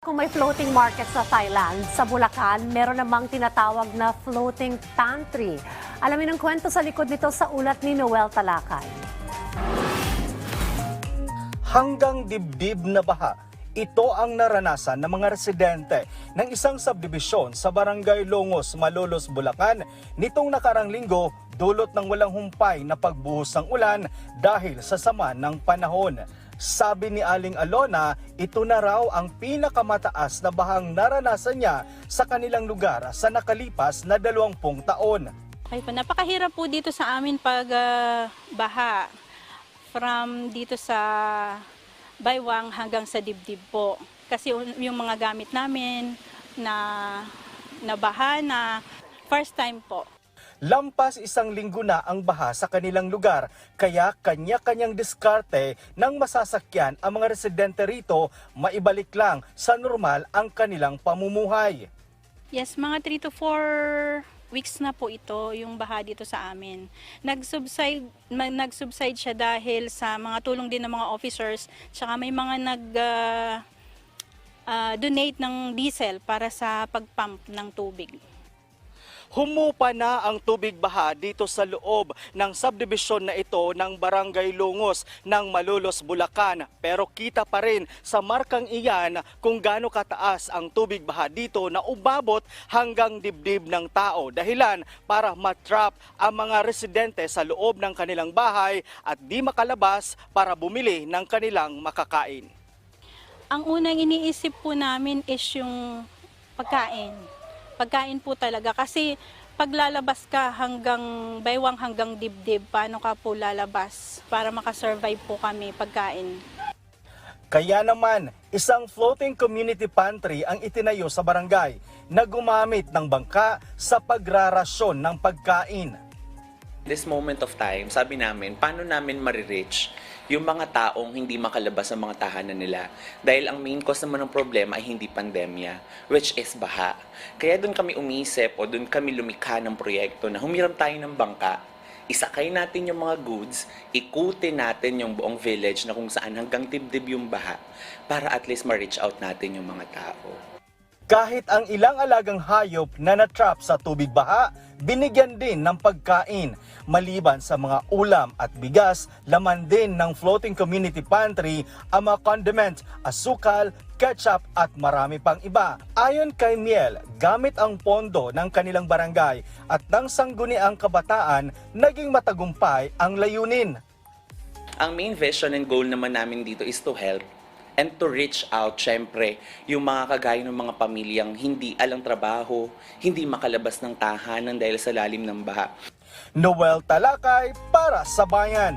Kung may floating market sa Thailand, sa Bulacan, meron namang tinatawag na floating pantry. Alamin ang kwento sa likod nito sa ulat ni Noel Talakay. hanggang dibdib na baha. Ito ang naranasan ng mga residente ng isang subdivision sa Barangay Longos, Malolos, Bulacan nitong nakarang linggo dulot ng walang humpay na pagbuhos ng ulan dahil sa sama ng panahon. Sabi ni Aling Alona, ito na raw ang pinakamataas na bahang naranasan niya sa kanilang lugar sa nakalipas na dalawampung taon. Okay po, napakahirap po dito sa amin pag ah, baha. From dito sa Baywang hanggang sa dibdib po. Kasi un- yung mga gamit namin na nabaha na first time po. Lampas isang linggo na ang baha sa kanilang lugar, kaya kanya-kanyang diskarte ng masasakyan ang mga residente rito maibalik lang sa normal ang kanilang pamumuhay. Yes, mga 3 to 4 weeks na po ito yung baha dito sa amin. Nag-subside, nag-subside siya dahil sa mga tulong din ng mga officers, tsaka may mga nag ah, ah, donate ng diesel para sa pagpump ng tubig. Humupa na ang tubig baha dito sa loob ng subdivision na ito ng Barangay Lungos ng Malolos, Bulacan. Pero kita pa rin sa markang iyan kung gaano kataas ang tubig baha dito na umabot hanggang dibdib ng tao. Dahilan para matrap ang mga residente sa loob ng kanilang bahay at di makalabas para bumili ng kanilang makakain. Ang unang iniisip po namin is yung pagkain. Pagkain po talaga kasi pag lalabas ka hanggang baywang hanggang dibdib, paano ka po lalabas para makasurvive po kami pagkain. Kaya naman, isang floating community pantry ang itinayo sa barangay na gumamit ng bangka sa pagrarasyon ng pagkain. This moment of time, sabi namin, paano namin marireach yung mga taong hindi makalabas sa mga tahanan nila. Dahil ang main cause naman ng problema ay hindi pandemya, which is baha. Kaya doon kami umisip o doon kami lumikha ng proyekto na humiram tayo ng bangka, isakay natin yung mga goods, ikutin natin yung buong village na kung saan hanggang dibdib yung baha para at least ma-reach out natin yung mga tao. Kahit ang ilang alagang hayop na natrap sa tubig baha, binigyan din ng pagkain. Maliban sa mga ulam at bigas, laman din ng floating community pantry ang mga condiment, asukal, ketchup at marami pang iba. Ayon kay Miel, gamit ang pondo ng kanilang barangay at ng sangguniang kabataan, naging matagumpay ang layunin. Ang main vision and goal naman namin dito is to help and to reach out, syempre, yung mga kagaya ng mga pamilyang hindi alang trabaho, hindi makalabas ng tahanan dahil sa lalim ng baha. Noel Talakay para sa Bayan.